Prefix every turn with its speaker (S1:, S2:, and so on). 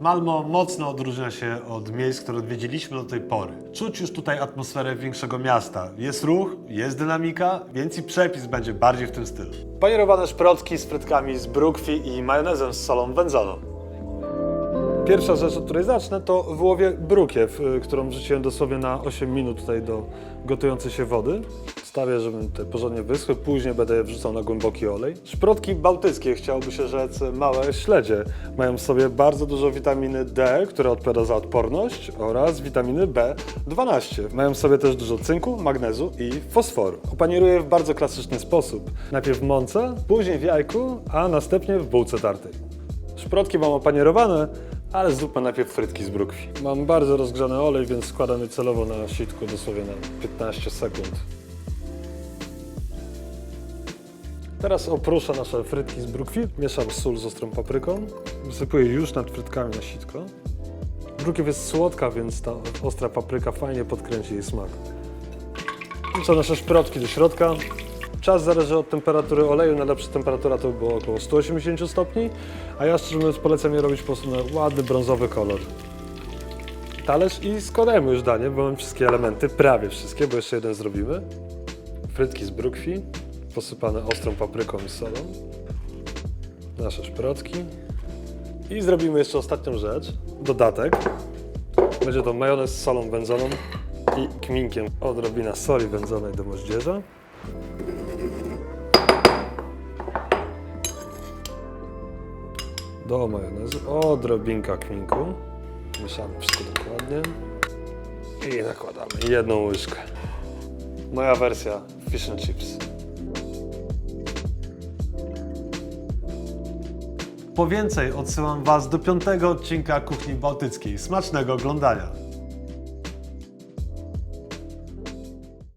S1: Malmo mocno odróżnia się od miejsc, które odwiedziliśmy do tej pory. Czuć już tutaj atmosferę większego miasta. Jest ruch, jest dynamika, więc i przepis będzie bardziej w tym stylu. Panierowane szprotki z frytkami z brukwi i majonezem z solą wędzoną. Pierwsza rzecz, od której zacznę, to wyłowię brukiew, y, którą wrzuciłem dosłownie na 8 minut tutaj do gotującej się wody. Stawię, żeby te porządnie wyschły, później będę je wrzucał na głęboki olej. Szprotki bałtyckie, chciałoby się rzec małe śledzie, mają w sobie bardzo dużo witaminy D, która odpowiada za odporność oraz witaminy B12. Mają w sobie też dużo cynku, magnezu i fosforu. Opanieruję w bardzo klasyczny sposób. Najpierw w mące, później w jajku, a następnie w bułce tartej. Szprotki mam opanierowane, ale zróbmy najpierw frytki z brukwi. Mam bardzo rozgrzany olej, więc składam je celowo na sitku dosłownie na 15 sekund. Teraz opruszę nasze frytki z brukwi. Mieszam sól z ostrą papryką. Wysypuję już nad frytkami na sitko. Brukiew jest słodka, więc ta ostra papryka fajnie podkręci jej smak. Wrzucam nasze szprotki do środka. Czas zależy od temperatury oleju. Najlepsza temperatura to by było około 180 stopni, a ja szczerze mówiąc polecam je robić po prostu na ładny brązowy kolor. Talerz i składajmy już danie, bo mam wszystkie elementy, prawie wszystkie, bo jeszcze jeden zrobimy. Frytki z brukwi, posypane ostrą papryką i solą. Nasze szprotki. I zrobimy jeszcze ostatnią rzecz, dodatek. Będzie to majonez z solą wędzoną i kminkiem. Odrobina soli wędzonej do moździerza. Do majonezu odrobinka kminku. Mieszamy wszystko dokładnie. I nakładamy jedną łyżkę. Moja wersja fish and chips. Po więcej odsyłam Was do piątego odcinka Kuchni Bałtyckiej. Smacznego oglądania!